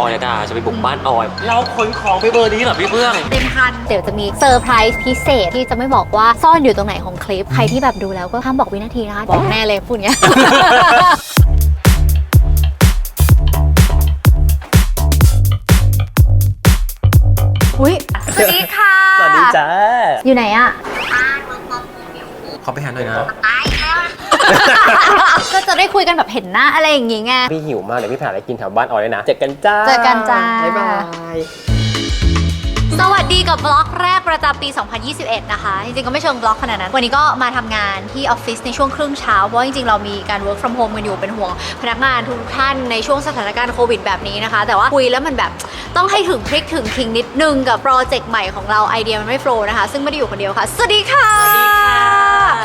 ออยดาจะไปบุกบ้านออย เราขนของไปเบอร์นี้เหรอพี่เพื่อง เต็มคันเดี๋ยวจะมีเซอร์ไพรส์พิเศษที่จะไม่บอกว่าซ่อนอยู่ตรงไหนของคลิป ใครที่แบบดูแล้วก็ห้ามบอกวินาทีนะคะบอกแน่เลยพูดอย่างเงี้ย อุ้ยสวัสดีค่ะสวัสดีจ้าอยู่ไหนอะ ขอไปหาหน่อยนะ ก็จะได้คุยกันแบบเห็นหน้าอะไรอย่างงี้ไง พี่หิวมากเดี๋ยวพี่ไปหาอะไรกินแถวบ้านออยเลยนะ เจอกันจ้าเจอกันจ้า บ๊ายบาย สวัสดีกับบล็อกแรกประจำปี 2021 นะคะ จริงๆ ก็ไม่เชิงบล็อกขนาดนั้น วันนี้ก็มาทำงานที่ออฟฟิศในช่วงครึ่งเช้า เพราะว่าจริงๆ เรามีการ work from home กันอยู่เป็นห่วงพนักงานทุกท่านในช่วงสถานการณ์โควิดแบบนี้นะคะ แต่ว่าคุยแล้วมันแบบต้องให้ถึงพริกถึงคิงนิดนึงกับโปรเจกต์ใหม่ของเราไอเดียมันไม่โฟล์นะคะ ซึ่งไม่ได้อยู่คนเดียวค่ะ สวัสดีค่ะ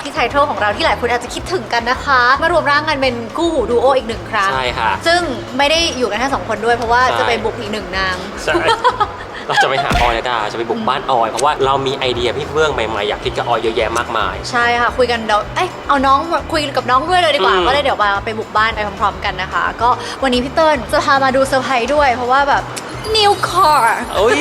พี่ไทเทลของเราที่หลายคนอาจจะคิดถึงกันนะคะ มารวมร่างกันเป็นกู้หูดูโออีกหนึ่งครั้ง ใช่ค่ะ ซึ่งไม่ได้อยู่กันแค่สองคนด้วยเพราะว่าใช่จะไปบุกอีกหนึ่งนาง ใช่ เราจะไปหาออยดาจะไปบุกบ้านออยเพราะว่าเรามีไอเดียพี่เพื่องใหม่ๆอยากคิดกับออยเยอะแยะมากมาย ใช่ค่ะ คุยกันเดี๋ยวเอ้ยเอาน้องมาคุยกับน้องด้วยเลยดีกว่าอืม ก็เลยเดี๋ยวมาไปบุกบ้านไปพร้อมๆกันนะคะ ก็วันนี้พี่เติ้ลจะพามาดูเซอร์ไพรส์ด้วย เพราะว่าแบบ new car เอ้ย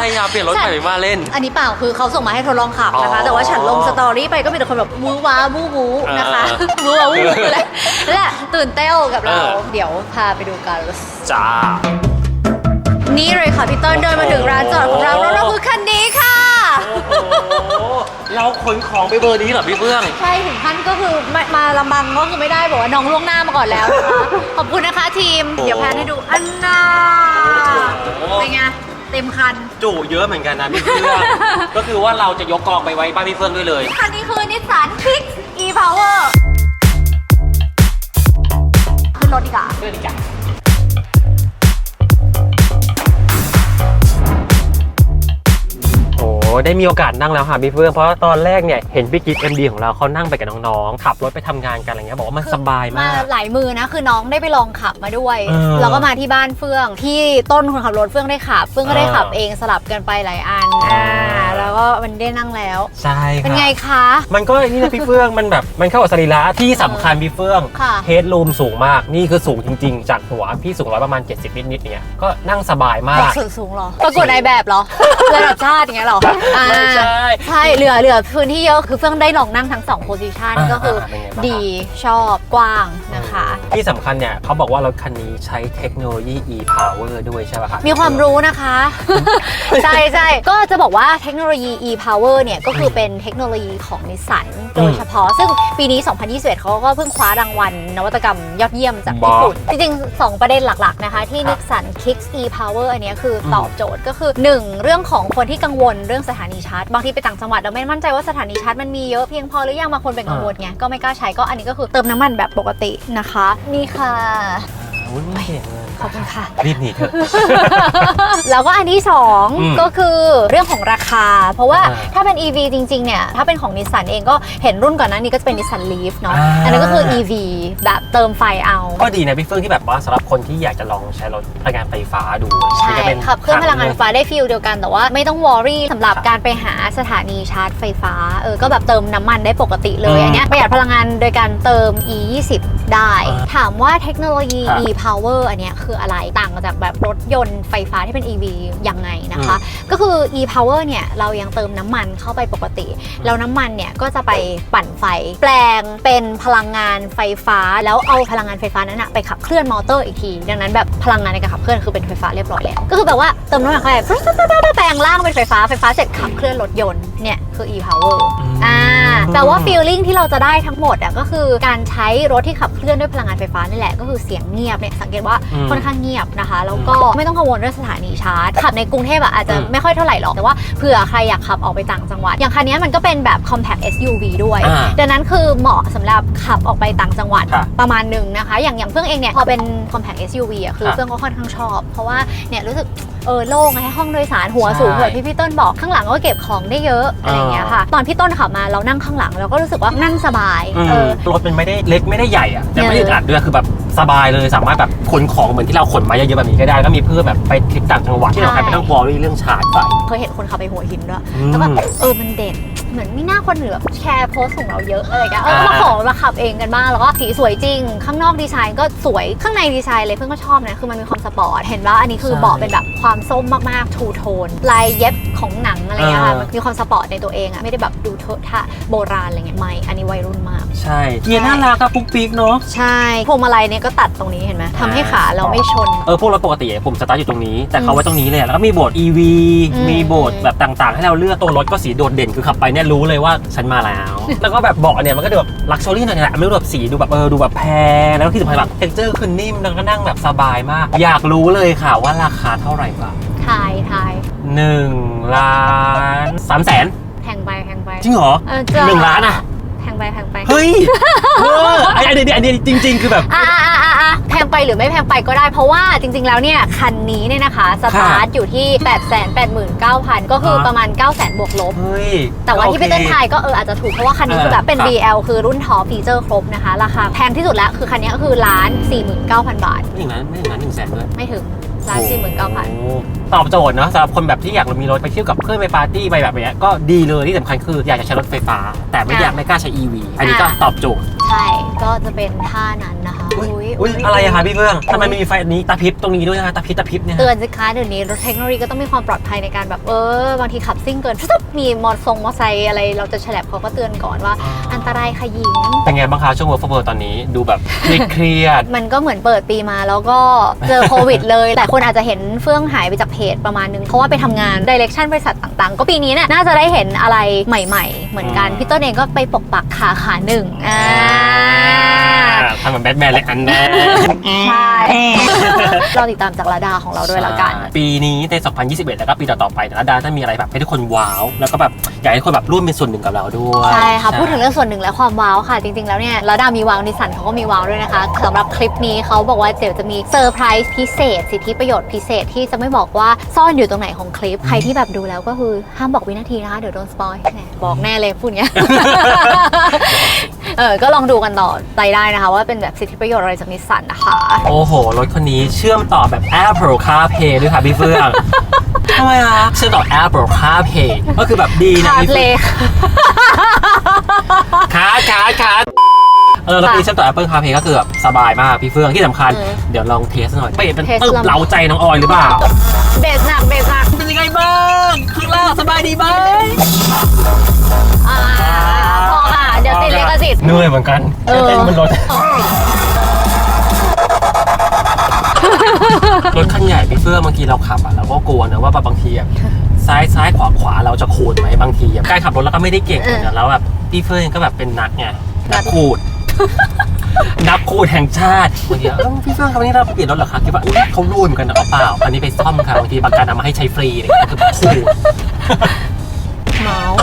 อะไรอะเปลี่ยนรถใหม่มาเล่น อันนี้เปล่าคือเขาส่งมาให้ทดลองขับนะคะอ๋อแต่ว่าฉันลงสตอรี่ไปก็มีแต่คนแบบวู้ว้าวู้วู้นะคะเออวู้ว้าวู้วู้และและตื่นเต้นกับเราเออเดี๋ยวพาไปดูกันจ้านี่เลยค่ะพี่เติ้ลเดินมาถึงร้านจอดของเราแล้วเราคือคันนี้ค่ะโอ้โหเราขนของไปเบอร์นี้เหรอพี่เพื่อง ใช่ถึงขั้นก็คือมามาลำบังก็คือไม่ได้บอกว่าน้องล่วงหน้ามาก่อนแล้วนะคะขอบคุณนะคะทีมโอ้เดี๋ยวแพนให้ดูอันน่าโอ้เป็นไง เต็มคัน จุเยอะเหมือนกันนะพี่เพื่อง ก็คือว่าเราจะยกกองไปไว้บ้านพี่เพื่องด้วยเลย คันนี้คือนิสสันคิก e power ขึ้นรถดีกว่า เพื่อนจ้ะ ได้มีโอกาสนั่งแล้วค่ะพี่เฟื่องเพราะตอนแรกเนี่ยเห็นพี่กิ๊กเอ็มดีของเราเขานั่งไปกับน้องๆขับรถไปทำงานกันอะไรเงี้ยบอกว่ามันสบายมาก หลายมือนะคือน้องได้ไปลองขับมาด้วย เออแล้วก็มาที่บ้านเฟื่องที่ต้นคนขับรถเฟื่องได้ขับเฟื่องก็ได้เออขับเองสลับกันไปหลายอันอ๋ออ่อ่าแล้ว ก็มันได้นั่งแล้ว ใช่ค่ะเป็นไงคะ มันก็นี่นะพี่เฟื่องมันแบบมันเข้ากับสรีระที่สำคัญพี่เฟื่องค่ะ เฮดรูมสูงมากนี่คือสูงจริง ๆ จากหัวพี่สูงร้อยประมาณ 70 นิดๆเนี่ยก็นั่งสบายมาบอกกสูงสูงเหรอประกวดนายแบบเหรอ ระดับชาติอย่างเงี้ยเหรออ่าไม่ใช่ ใช่เหลือเหลือพื้นที่เยอะคือเฟื่องได้ลองนั่งทั้งสองโพสิชันอ่าก็คือเป็นไงบ้างคะดีชอบกว้างนะคะ ที่สำคัญเนี่ยเขาบอกว่ารถคันนี้ใช้เทคโนโลยี e-power ด้วยใช่ป่ะคะมีความรู้นะคะ ใช่ใช่ก็จะบอกว่าเทคโนโลยี e-power เนี่ย ก็คือเป็นเทคโนโลยีของนิสสันโดยเฉพาะ ซึ่งปีนี้ 2021 เขาก็เพิ่งคว้ารางวัลนวัตกรรมยอดเยี่ยมจากญี่ปุ่น จริงๆ 2 ประเด็นหลัก ๆ นะคะ ที่ครับนิสสัน Kicks e-power อันเนี้ยคืออมตอบโจทย์ก็คือ 1 เรื่องของคนที่กังวลเรื่องสถานีชาร์จ บางทีไปต่างจังหวัดเราไม่มั่นใจว่าสถานีชาร์จมันมีเยอะเพียงพอหรือยังบางคนเป็นกังวลไงก็ไม่กล้าใช้ก็อันนี้ก็คือเติมน้ำมันแบบปกตินะคะ นี่ค่ะ อุ้ยไม่เห็นเลยขอบคุณค่ะ รีบหนีเถอะ แล้วก็อันที่ อืม2 ก็คือเรื่องของราคา เพราะว่าอ่าถ้าเป็น EV จริง ๆ เนี่ย ถ้าเป็นของนิสสันเองก็เห็นรุ่นก่อนหน้านี้ก็จะเป็นนิสสันลีฟเนาะอ่า อันนั้นก็คือ EV แบบเติมไฟเอา ก็ดีนะพี่เฟื่องที่แบบว่าสำหรับคนที่อยากจะลองใช้รถพลังงานไฟฟ้าดูใช่นี่ก็เป็นขับเครื่องพลังงานไฟฟ้าได้ฟิลเดียวกันแต่ว่าไม่ต้องวอรี่สำหรับครับการไปหาสถานีชาร์จไฟฟ้าเออก็แบบเติมน้ำมันได้ปกติเลยอืมอันเนี้ยประหยัดพลังงานโดยการเติม e 2 0 ได้อ่าถามว่าเทคโนโลยีครับ e power อันเนี้ยคืออะไรต่างจากแบบรถยนต์ไฟฟ้าที่เป็น EV ยังไงนะคะ ก็คือ e power เนี่ยเรายังเติมน้ำมันเข้าไปปกติ แล้วน้ำมันเนี่ยก็จะไปปั่นไฟ แปลงเป็นพลังงานไฟฟ้า แล้วเอาพลังงานไฟฟ้านั้นนะไปขับเคลื่อนมอเตอร์อีกที ดังนั้นแบบพลังงานในการขับเคลื่อนคือเป็นไฟฟ้าเรียบร้อยแล้ว ก็คือแบบว่าเติมน้ำมันเข้าไปปุ๊บปุ๊บปุ๊บปุ๊บแปลงร่างเป็นไฟฟ้าไฟฟ้าเสร็จขับเคลื่อนรถยนต์เนี่ยคือ e power อ่าแปลว่าฟีลลิ่งที่เราจะได้ทั้งหมดอะก็คือการใช้รถที่ขับเคลื่อนด้วยพลังงานไฟฟ้านี่แหละก็คือเสียงเงียบเนี่ยสังเกตว่าอืมค่อนข้างเงียบนะคะ แล้วก็ไม่ต้องกังวลเรื่องสถานีชาร์จขับในกรุงเทพอะอาจจะอืมไม่ค่อยเท่าไหร่หรอกแต่ว่าเผื่อใครอยากขับออกไปต่างจังหวัด อย่างคันนี้มันก็เป็นแบบ compact SUV ด้วยอ่าดังนั้นคือเหมาะสำหรับขับออกไปต่างจังหวัดค่ะประมาณหนึ่งนะคะ อย่างอย่างเฟื่องเองเนี่ยพอเป็น compact SUV อะคือค่ะเฟื่องก็ค่อนข้างชอบ เพราะว่าเนี่ยรู้สึกเออโล่งให้ห้องโดยสารหัวใช่สูงแบบที่พี่ต้นบอกข้างหลังก็เก็บของได้เยอะอะไรอย่างเงี้ยค่ะ ตอนพี่ต้นขับมาเรานั่งข้างหลังเราก็รู้สึกว่านั่งสบายอืมเออ รถมันไม่ได้เล็กไม่ได้ใหญ่อะแต่ไม่ได้เอออัดด้วยคือแบบ สบายเลยสามารถแบบขนของเหมือนที่เราขนมาเยอะๆแบบนี้ก็ได้ก็มีเพื่อแบบไปทริปต่างจังหวัดที่เราใครไม่ต้องกลัวเรื่องชาร์จไฟ เคยเห็นคนขับไปหัวหินด้วยอืมแล้วแบบเออมันเด่นเหมือนไม่น่าคนอื่นแบบแชร์โพสต์ของเราเยอะอะไรกันเอออ่ามมาขอมาขับเองกันบ้างแล้วก็สีสวยจริง ข้างนอกดีไซน์ก็สวยข้างในดีไซน์เลยเพื่อนก็ชอบนะคือมันมีความสปอร์ตเห็นว่าอันนี้คือใช่เบาะเป็นแบบความส้มมากๆทูโทนลายเย็บของหนังอะไรเงี้ยค่ะเออมันมีความสปอร์ตในตัวเองอะไม่ได้แบบดูเทอะทะโบราณอะไรเงี้ยไม่อันนี้วัยรุ่นมาก ใช่ เกียร์น่ารักอะปุ๊กปิ๊กเนาะ ใช่พวงมาลัยเนี่ยก็ตัดตรงนี้เห็นไหมทำให้ขาเราไม่ชน เออพวกรถปกติอะผมสตาร์ทอยู่ตรงนี้ แต่เขาไว้ตรงนี้เลยอะแล้วก็มีโบสถ์ EV อืม มีโบสถ์แบบต่างๆ ให้เราเลือกตัวรถก็สีโดดเด่นคือขับไปเนี่ยรู้เลยว่าฉันมาแล้ว แล้วก็แบบเบาะเนี่ยมันก็ดูแบบลักชัวรี่หน่อยแหละไม่รู้แบบสีดูแบบเออดูแบบแพงแล้วที่สำคัญแบบเท็กเจอร์คือนิ่มแล้วก็นั่งแบบสบายมาก อยากรู้เลยค่ะว่าราคาเท่าไหร่บ้างทายทายหนึ่งล้านสามแสนแพงไปแพงไปจริงเหรอ เออจ้ะหนึ่งล้านอะ แพงไปแพงไปเฮ้ยเออไอ้ไอ้เดียวไอ้เดียวจริง ๆ คือแบบ อ่าอ่าอ่าอ่าแพงไปหรือไม่แพงไปก็ได้ เพราะว่าจริง ๆ แล้วเนี่ยคันนี้เนี่ยนะคะสตาร์ทอยู่ที่ 8 8 9 0 0 0 ก็คือฮะประมาณ9 0 0 0 0 0บวกลบ เฮ้ยแต่ว่าที่พี่เต้นทายก็เอออาจจะถูก เพราะว่าคันนี้คือแบบเป็นเออครับ BL คือรุ่นท็อปฟีเจอร์ครบนะคะ ราคาแพงที่สุดแล้วคือคันนี้ก็คือล้าน49,000 บาท ไม่ถึงนั้นไม่ถึงนั้นหนึ่งแสนด้วยไม่ถึงล้าน49,000 โอ้ ตอบโจทย์เนาะสำหรับคนแบบที่อยากมีรถไปเที่ยวกับเพื่อนไปปาร์ตี้ไปแบบเนี้ยก็ดีเลยที่สำคัญคืออยากจะใช้รถไฟฟ้า แต่ไม่อยากไม่กล้าใช้ EV อันนี้ก็อะตอบโจทย์ ใช่ ก็จะเป็นท่านั้นนะคะอุ้ยอุ๊อุ้ยอะไรอะคะพี่เฟื่องทำไมไม่มีไฟอันนี้ตาพริบตรงนี้ด้วยนะคะตาพริบตาพริบเนี่ยเตือนสิคะเดี๋ยวนี้รถเทคโนโลยีก็ต้องมีความปลอดภัยในการแบบเออบางทีขับซิ่งเกินปุ๊บมีมอเตอร์ทรงมอเตอร์ไซค์อะไรเราจะแฉลบเขาก็เตือนก่อนว่า อันตรายค่ะหญิงเป็นไงบ้างคะช่วง work from home ตอนนี้ดูแบบเครียดมันก็เหมือนเปิดปีมาแล้วก็เจอโควิดเลยแต่คนอาจจะเห็นเฟื่องหายไปจากเพจประมาณนึง เพราะว่าไปทำงานดิเรกชันบริษัทต่างๆ ก็ปีนี้เนี่ยน่าจะได้เห็นอะไรใหม่ๆ เหมือนกันอืมพี่ต้นเองก็ไปปกปักขาขาหนึ่งอ่าทำเหมือนแบทแมนเลยอันแน่ใช่เราติดตามจากระดาของเราด้วยละกัน ปีนี้ใน 2021 แล้วก็ปีต่อๆไปแต่ละดาถ้ามีอะไรแบบให้ทุกคนว้าว แล้วก็แบบอยากให้คนแบบร่วมเป็นส่วนหนึ่งกับเราด้วยใช่ค่ะพูดถึงเรื่องส่วนหนึ่งและความว้าวค่ะ จริงๆ แล้วเนี่ยระดามีว้าวนิสสันเขาก็มีว้าวด้วยนะคะสำหรับคลิปนี้เขาบอกว่าเดี๋ยวจะมีเซอร์ไพรส์พิเศษ สิทธิประโยชน์พิเศษที่จะไม่บอกว่าซ่อนอยู่ตรงไหนของคลิป ใครที่แบบดูแล้วก็คือห้ามบอกวินาทีนะคะ เดี๋ยวโดนสปอยแหมบอกแน่เลยพูดอย่างเงี้ย เออ ก็ลองดูกันต่อไปได้นะคะ ว่าเป็นแบบสิทธิประโยชน์อะไรจากนิสสันนะคะ โอ้โห รถคันนี้เชื่อมต่อแบบ Apple CarPlay ด้วยค่ะพี่เฟื่องทำไมอะเชื่อมต่อ Apple CarPlay ก็คือแบบดีนะคาพี่เพลเฟื่องคาร์ดคาร์ดคาร์ดเออแล้วปีเชื่อมต่อ Apple CarPlay ก็คือแบบสบายมากพี่เฟื่องที่สำคัญ เออเดี๋ยวลองเทสหน่อยไปเป็นเทสตึ๊บลองเล้าใจน้องออยหรือเปล่า เบสหนักเบสหนักเป็นยังไงบ้างข้างล่างสบายดีไหมอ่าพอค่ะ เดี๋ยวติดลิขสิทธิ์ เหนื่อยเหมือนกันเออ เต้นบนรถรถคันใหญ่พี่เฟื่องบางทีเราขับอะเราก็กลัวนะว่าแบบบางทีอะซ้ายซ้ายขวาขวาเราจะขูดไหมบางทีอะการขับรถเราก็ไม่ได้เก่งเหมือนกันแล้วแบบพี่เฟื่องก็แบบเป็นนักไงนักขูด นักขูณแห่งชาติบางทีเอ้าพี่เฟื่องครับวันนี้เราเปลี่ยนรถเหรอคะคิดว่าอุ๊ยเขารุ่นกันนะเอาเปล่าอันนี้ไปซ่อมค่ะบางทีบางการนำมาให้ใช้ฟรีอะไรเลยคือแบบขู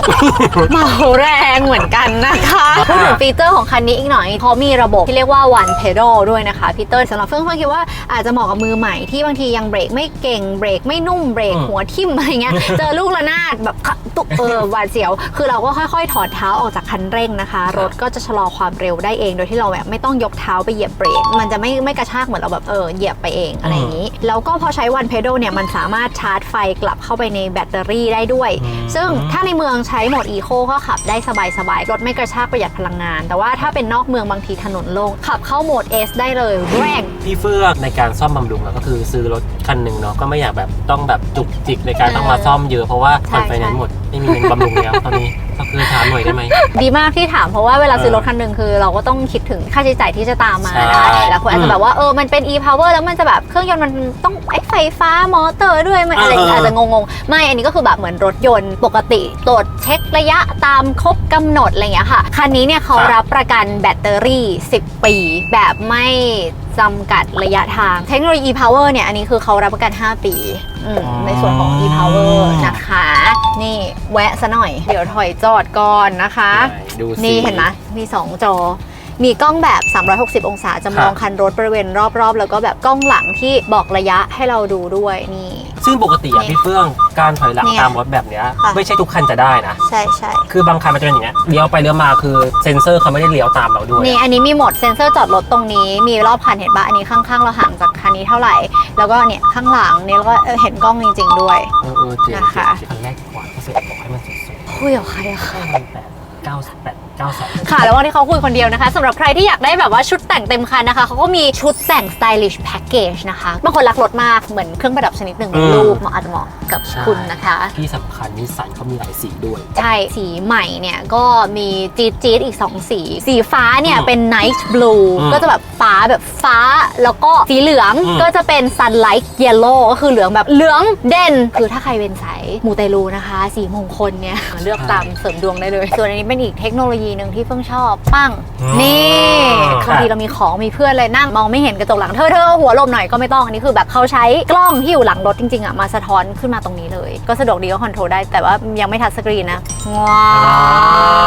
เมาส์เมาแรงเหมือนกันนะคะพูดถึงฟีเจอร์ของคันนี้อีกหน่อยเพราะมีระบบที่เรียกว่า one pedal ด้วยนะคะพี่เตอร์สำหรับเฟื่องเฟื่องคิดว่าอาจจะเหมาะกับมือใหม่ที่บางทียังเบรกไม่เก่งเบรกไม่นุ่มเบรกอืมหัวทิ่มอะไรเงี้ยเจอลูกระนาดแบบตุกเออหวาดเสียว คือเราก็ค่อยๆ ถอดเท้าออกจากคันเร่งนะคะ รถก็จะชะลอความเร็วได้เอง โดยที่เราแบบไม่ต้องยกเท้าไปเหยียบเบรกมันจะไม่ไม่กระชากเหมือนเราแบบเออเหยียบไปเองอะไรอย่างนี้ แล้วก็พอใช้ one pedal เนี่ยมันสามารถชาร์จไฟกลับเข้าไปในแบตเตอรี่ได้ด้วยอืมซึ่งถ้าในเมืองใช้โหมดอีโคก็ขับได้สบายๆ รถไม่กระชากประหยัดพลังงาน แต่ว่าถ้าเป็นนอกเมืองบางทีถนนโล่งขับเข้าโหมด S ได้เลยแรงพี่เฟื่องในการซ่อมบำรุงเราก็คือซื้อรถคันหนึ่งเนาะก็ไม่อยากแบบต้องแบบจุกจิกในการต้องมาซ่อมเยอะเพราะว่าผ่อนไฟแนนซ์หมดไม่มีเงินบำรุงแล้วตอนนี้ ก็คือถามหน่อยได้ไหม ดีมากที่ถามเพราะว่าเวลาซื้อเออรถคันหนึ่งคือ เราก็ต้องคิดถึงค่าใช้จ่ายที่จะตามมาใช่นะคะแล้วคนอาจอืจะมแบบว่าเออมันเป็น e power แล้วมันจะแบบเครื่องยนต์มันต้องไอ้ไฟฟ้ามอเตอร์ด้วยมันอะไรอย่างเงี้ยเอออาจจะงงๆ ไม่อันนี้ก็คือแบบเหมือนรถยนต์ปกติตรวจเช็คระยะตามครบกำหนดอะไรอย่างเงี้ยค่ะคันนี้เนี่ยเขาครับ รับประกันแบตเตอรี่ 10 ปี แบบไม่ จำกัดระยะทาง เทคโนโลยี e power เนี่ย อันนี้คือเขารับประกัน 5 ปีอืมในส่วนของ e power นะคะ นี่แวะซะหน่อย เดี๋ยวถอยจอดก่อนนะคะดูสิ นี่เห็นไหมมี 2 จอ มีกล้องแบบ 360 องศาจะมองครับคันรถบริเวณรอบๆ แล้วก็แบบกล้องหลังที่บอกระยะให้เราดูด้วยนี่ ซึ่งปกติอะนี่พี่เฟื่องการถอยหลังนี่ไงตามรถแบบเนี้ยค่ะ ไม่ใช่ทุกคันจะได้นะ ใช่ใช่คือบางคันมันจะเป็นอย่างเงี้ยเลี้ยวไปเลี้ยวมาคือเซ็นเซอร์เขาไม่ได้เลี้ยวตามเราด้วย นี่อันนี้มีโหมดเซ็นเซอร์จอดรถตรงนี้ มีรอบคันเห็นปะอันนี้ข้างๆ เราห่างจากคันนี้เท่าไหร่ แล้วก็เนี่ยข้างหลังนี่แล้วก็เออเห็นกล้องจริง ๆ ด้วย เออเออเจ๋งนะคะ เจ๋งคันแรกกว่าเขาเสร็จบอกให้มันสวยคุยกับใครอะๆให้มันแปดเก้าแปด เก้าแสนค่ะ แล้ววันที่เขาคุยคนเดียวนะคะสำหรับใครที่อยากได้แบบว่าชุดแต่งเต็มคันนะคะเขาก็มีชุดแต่ง stylish package นะคะบางคนรักรถมากเหมือนเครื่องประดับชนิดหนึ่งในรูปเหมาะอาจจะเหมาะกับคุณนะคะ ที่สำคัญนิสสันเขามีหลายสีด้วย ใช่ สีใหม่เนี่ยก็มีจี๊ดจี๊ดอีก 2 สี สีฟ้าเนี่ยอืมเป็น night blue อืมก็จะแบบฟ้าแบบฟ้าแล้วก็สีเหลืองอืมก็จะเป็น sunlight yellow ก็คือเหลืองแบบเหลืองเด่น คือถ้าใครเป็นสายมูเตลูนะคะ สีมงคลเนี่ย เลือกตามเสริมดวงได้เลย ส่วนอันนี้เป็นอีกเทคโนโลยีหนึ่งที่เพิ่งชอบปั้งนี่บางทีเรามีของมีเพื่อนเลยนั่งมองไม่เห็นกระจกหลังเธอเธอเอาหัวหลบหน่อยก็ไม่ต้องอันนี้คือแบบเขาใช้กล้องที่อยู่หลังรถจริงๆอะมาสะท้อนขึ้นมาตรงนี้เลย ก็สะดวกดีก็คอนโทรลได้แต่ว่ายังไม่ทัชสกรีนนะว้า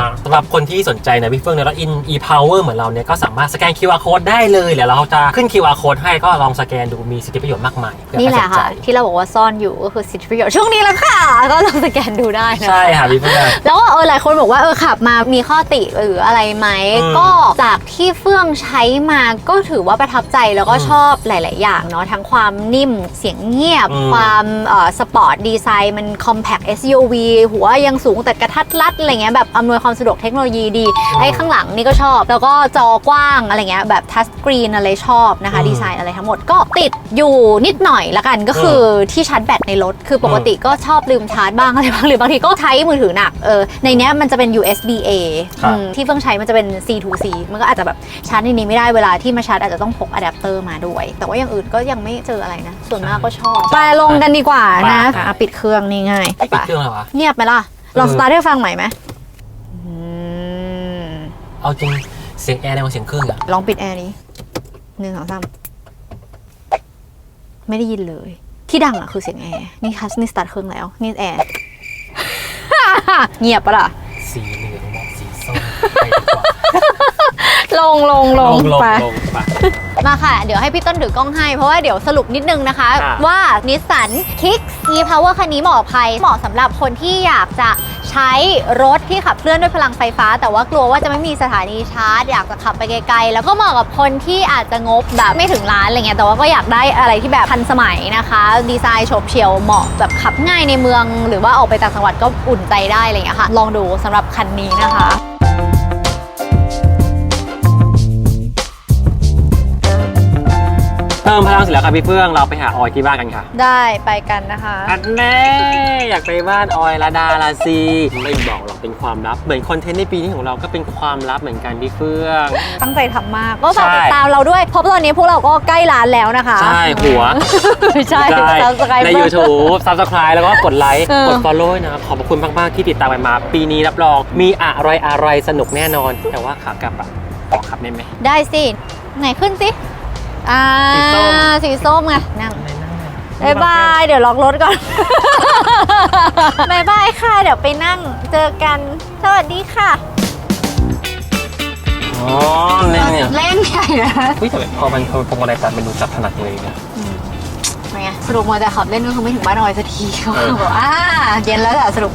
วสำหรับคนที่สนใจนะพี่เฟื่องเนี่ยแล้ว in e power เหมือนเราเนี่ยก็สามารถสแกน QR code ได้เลยเดี๋ยวเราจะขึ้น QR code ให้ก็ลองสแกนดูมีสิทธิประโยชน์มากมายเผื่อนี่ใครแหสละนใจค่ะที่เราบอกว่าซ่อนอยู่ก็คือสิทธิประโยชน์ช่วงนี้แล้วค่ะ ก็ลองสแกนดูได้นะใช่ค่ะพี่เฟื่องแล้วก็เออหลายคนบอกว่าเออขับมามีข้อติหรืออะไรไหมอืมก็จากที่เฟื่องใช้มาก็ถือว่าประทับใจแล้วก็อืมชอบหลาย ๆ อย่างเนาะทั้งความนิ่มเสียงเงียบ อืม ความเอ่อสปอร์ตดีไซน์มัน compact SUV หัวยังสูงแต่กระทัดรัดอะไรเงี้ยแบบอำนวยความสะดวกเทคโนโลยีดีไอ้ข้างหลังนี่ก็ชอบ แล้วก็จอกว้างอะไรเงี้ยแบบทัชสกรีนอะไรชอบนะคะอืม ดีไซน์อะไรทั้งหมดก็ติดอยู่นิดหน่อยละกันก็คือที่ชาร์จแบตในรถคือปกติก็ชอบลืมชาร์จบ้างอะไรบ้างหรือบางทีก็ใช้มือถือหนักเออในเนี้ยมันจะเป็น USB A ครับ อืมที่เพิ่งใช้มันจะเป็น C to C มันก็อาจจะแบบชาร์จในนี้ไม่ได้เวลาที่มาชาร์จอาจจะต้องพกอะแดปเตอร์มาด้วย แต่ว่าอย่างอื่นก็ยังไม่เจออะไรนะ ส่วนมากก็ชอบ ไปลงกันดีกว่านะไปอะปิดเครื่องนี่ง่ายปิดเครื่องแล้ววะ เงียบไหมล่ะ ลองเออ สตาร์ทให้ฟังใหม่ไหมอืมเอาจริงเสียงแอร์ในกว่าเสียงเครื่องอะลองปิดแอร์นี้หนึ่งสองสามไม่ได้ยินเลย ที่ดังอะคือเสียงแอร์นี่คัสนี่สตาร์ทเครื่องแล้ว นี่แอร์ เงียบปะล่ะ สีเหลืองบอกสีส้มไปดีกว่า ลงลงลงลงไปลงไป มาค่ะ เดี๋ยวให้พี่ต้นถือกล้องให้ เพราะว่าเดี๋ยวสรุปนิดนึงนะคะ ค่ะ ว่านิสสัน Kicks e-Power คันนี้เหมาะกับใครเหมาะสำหรับคนที่อยากจะใช้รถที่ขับเคลื่อนด้วยพลังไฟฟ้า แต่ว่ากลัวว่าจะไม่มีสถานีชาร์จ อยากจะขับไปไกลๆ แล้วก็เหมาะกับคนที่อาจจะงบแบบไม่ถึงล้านอะไรเงี้ยแต่ว่าก็อยากได้อะไรที่แบบทันสมัยนะคะ ดีไซน์โฉบเฉี่ยวเหมาะแบบขับง่ายในเมือง หรือว่าออกไปต่างจังหวัดก็อุ่นใจได้อะไรเงี้ยค่ะ ลองดูสำหรับคันนี้นะคะ ติมพลังเสร็จแล้วค่ะพี่เฟื่องเราไปหาออยที่บ้านกันค่ะได้ไปกันนะคะ อันแน่อยากไปบ้านออยละดาละซีไม่บอกหรอกเป็นความลับ เหมือนคอนเทนต์ในปีนี้ของเราก็เป็นความลับเหมือนกันพี่เฟื่อง ตั้งใจทำมากก็ฝากใช่ติดตามเราด้วยเพราะตอนนี้พวกเราก็ใกล้ล้านแล้วนะคะใช่หัว ไม่ใช่ subscriber ใน YouTube Subscribe แล้วก็กดไลค์เออ กด Follow นะขอบพระคุณมาก ๆ ที่ติดตามกันมา ปีนี้รับรอง มีอะไรอะไรสนุกแน่นอน แต่ว่าขากลับอะขอขับได้ไหมได้สิ ไหนขึ้นสิ อ่าสีส้มสีส้มไงนั่งไม่นั่งบายบาย เดี๋ยวล็อกรถก่อนบายบายค่ะ เดี๋ยวไปนั่งเจอกัน สวัสดีค่ะอ๋อเล่นเนี่ยเล่นใหญ่นะอุ้ยแต่พอมันพวงมาลัยตัดมันดูจับถนัดเลยเนี่ยไงสรุปมัวแต่ขับเล่นก็คือไม่ถึงบ้านออยสักทีเขาเออบอกอ่าเย็นแล้วแหละสรุป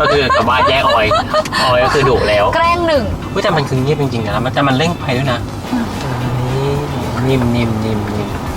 ก็คือกลับบ้านแยกออยออยก็คือดุแล้ว แกล้งหนึ่งอุ้ยแต่มันคือเงียบจริงๆนะมันแต่มันเร่งไปด้วยนะ Ним-ним-ним-ним.